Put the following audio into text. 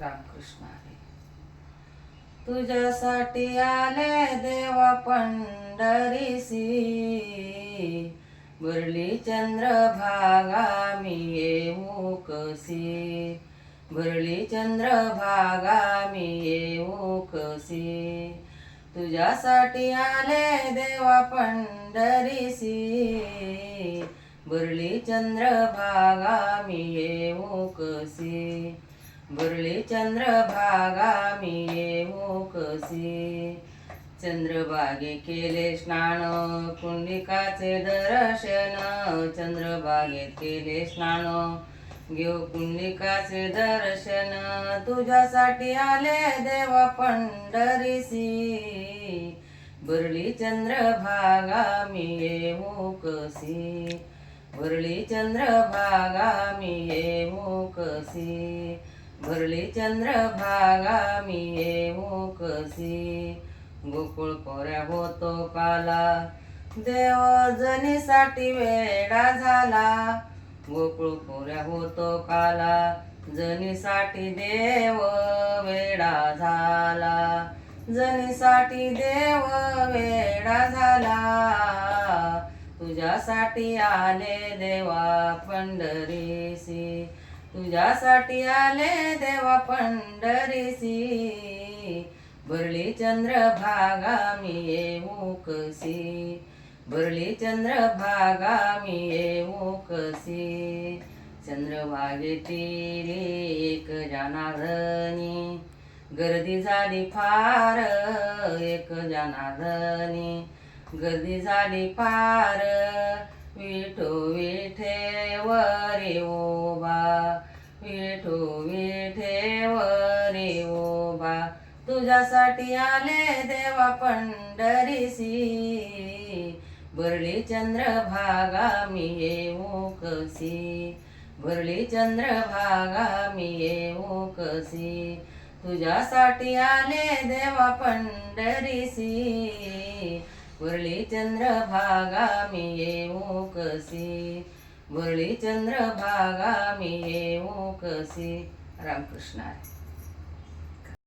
रामकृष्ण हरी तुझ्यासाठी आले देवा पंढरीसी. भरली चंद्रभागा मी येऊ कशी भरली चंद्रभागा मी येऊ कशी तुझ्यासाठी आले देवा पंढरीसी. भरली चंद्रभागा मी येऊ कशी भरली चंद्रभागा मी येऊ कशी चंद्रभागे केले स्नान कुंडिकाचे दर्शन. चंद्रभागेत केले स्नान घेऊ कुंडिकाचे दर्शन. तुझ्यासाठी आले देवा पंढरीसी. भरली चंद्रभागा मी येऊ कशी भरली चंद्रभागा मी येऊ कशी भरली चंद्रभागा मी येऊ गोकुळ कोऱ्या होतो काला देव जनीसाठी वेडा झाला. गोकुळ कोऱ्या होतो काला जनीसाठी देव वेडा झाला. जनीसाठी देव वेडा झाला. तुझ्यासाठी आले देवा पंढरीसी. तुझ्यासाठी आले देवा पंढरीसी. भरली चंद्रभागा मी येऊ कशी? भरली चंद्रभागा मी येऊ कशी? चंद्रभागेतील एक जनार्दनी. गर्दी झाली फार एक जनार्दनी. गर्दी झाली फार तुझ्यासाठी आले देवा पंढरीसी. भरली चंद्रभागा मी येऊ कशी भरली चंद्रभागा मी येऊ कसी. तुझ्यासाठी आले देवा पंढरीसी. भरली चंद्रभागा मी येऊ कशी भरली चंद्रभागा मी येऊ कसी. रामकृष्ण